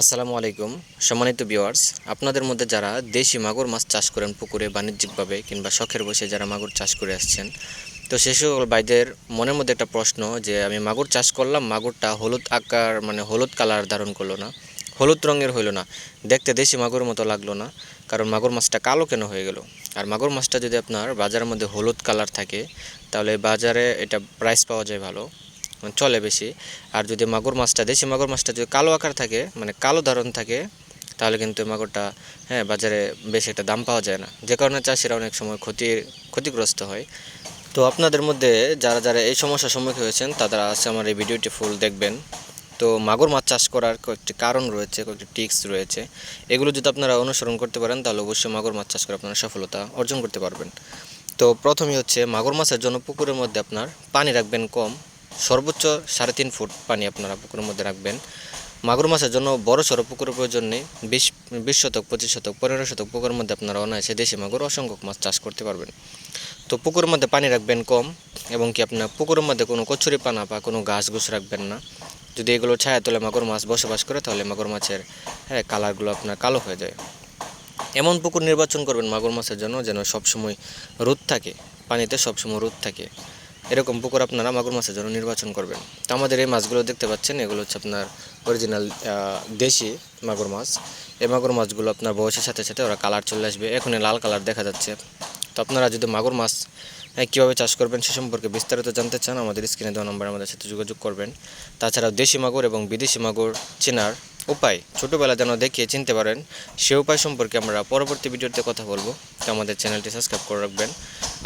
আসসালামু আলাইকুম। সম্মানিত ভিউয়ার্স, আপনাদের মধ্যে যারা দেশি মাগুর মাছ চাষ করেন পুকুরে বাণিজ্যিকভাবে কিংবা শখের বসে যারা মাগুর চাষ করে আসছেন, তো সে সকল ভাইদের মনের মধ্যে একটা প্রশ্ন যে, আমি মাগুর চাষ করলাম, মাগুরটা হলুদ আকার মানে হলুদ কালার ধারণ করল না, হলুদ রঙের হইল না, দেখতে দেশি মাগুর মতো লাগল না, কারণ মাগুর মাছটা কালো কেন হয়ে গেল? আর মাগুর মাছটা যদি আপনার বাজারের মধ্যে হলুদ কালার থাকে, তাহলে বাজারে এটা প্রাইস পাওয়া যায় ভালো। চলে বেশি। আর যদি মাগুর মাছটা দেশি মাগুর মাছটা যদি কালো আকার থাকে মানে কালো ধারণ থাকে, তাহলে কিন্তু মাগুরটা হ্যাঁ বাজারে বেশি একটা দাম পাওয়া যায় না। যে কারণে চাষিরা অনেক সময় ক্ষতির ক্ষতিগ্রস্ত হয়। তো আপনাদের মধ্যে যারা যারা এই সমস্যার সম্মুখীন হয়েছেন তারা আছে আমার এই ভিডিওটি ফুল দেখবেন। তো মাগুর মাছ চাষ করার কয়েকটি কারণ রয়েছে, কয়েকটি টিক্স রয়েছে। এগুলো যদি আপনারা অনুসরণ করতে পারেন, তাহলে অবশ্যই মাগুর মাছ চাষ করে আপনারা সফলতা অর্জন করতে পারবেন। তো প্রথমেই হচ্ছে, মাগুর মাছের জন্য পুকুরের মধ্যে আপনার পানি রাখবেন কম। সর্বোচ্চ সাড়ে তিন ফুট পানি আপনারা পুকুরের মধ্যে রাখবেন। মাগুর মাছের জন্য বড় সড়ো পুকুরের প্রয়োজন নেই। বিশ বিশ শতক, পঁচিশ শতক, পনেরো শতক পুকুরের মধ্যে আপনারা অনায়াসে দেশি মাগুর অসংখ্য মাছ চাষ করতে পারবেন। তো পুকুরের মধ্যে পানি রাখবেন কম এবং কি আপনার পুকুরের মধ্যে কোনো কচুরি পানা বা কোনো ঘাস ঘুষ রাখবেন না। যদি এগুলো ছায়া তোলে মাগুর মাছ বসবাস করে তাহলে মাগুর মাছের হ্যাঁ কালারগুলো আপনার কালো হয়ে যায়। এমন পুকুর নির্বাচন করবেন মাগুর মাছের জন্য যেন সবসময় রোদ থাকে, পানিতে সবসময় রোদ থাকে। এরকম পুকুর আপনারা মাগুর মাছের জন্য নির্বাচন করবেন। তো আমাদের এই মাছগুলো দেখতে পাচ্ছেন, এগুলো হচ্ছে আপনার অরিজিনাল দেশি মাগুর মাছ। এই মাগুর মাছগুলো আপনার বয়সের সাথে সাথে ওরা কালার চলে আসবে। এখন লাল কালার দেখা যাচ্ছে। তো আপনারা যদি মাগুর মাছ কীভাবে চাষ করবেন সে সম্পর্কে বিস্তারিত জানতে চান, আমাদের স্ক্রিনে দেওয়া নম্বরে আমাদের সাথে যোগাযোগ করবেন। তাছাড়াও দেশি মাগুর এবং বিদেশি মাগুর চেনার উপায় ছোটোবেলা যেন দেখিয়ে চিনতে পারেন, সে উপায় সম্পর্কে আমরা পরবর্তী ভিডিওতে কথা বলব। তো আমাদের চ্যানেলটি সাবস্ক্রাইব করে রাখবেন।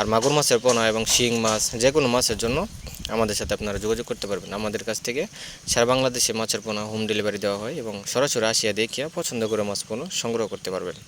আর মাগুর মাছের পোনা এবং শিং মাছ যে কোনো মাছের জন্য আমাদের সাথে আপনারা যোগাযোগ করতে পারবেন। আমাদের কাছ থেকে সারা বাংলাদেশে মাছের পোনা হোম ডেলিভারি দেওয়া হয় এবং সরাসরি আসিয়া দেখিয়া পছন্দ করে মাছ পোনা সংগ্রহ করতে পারবেন।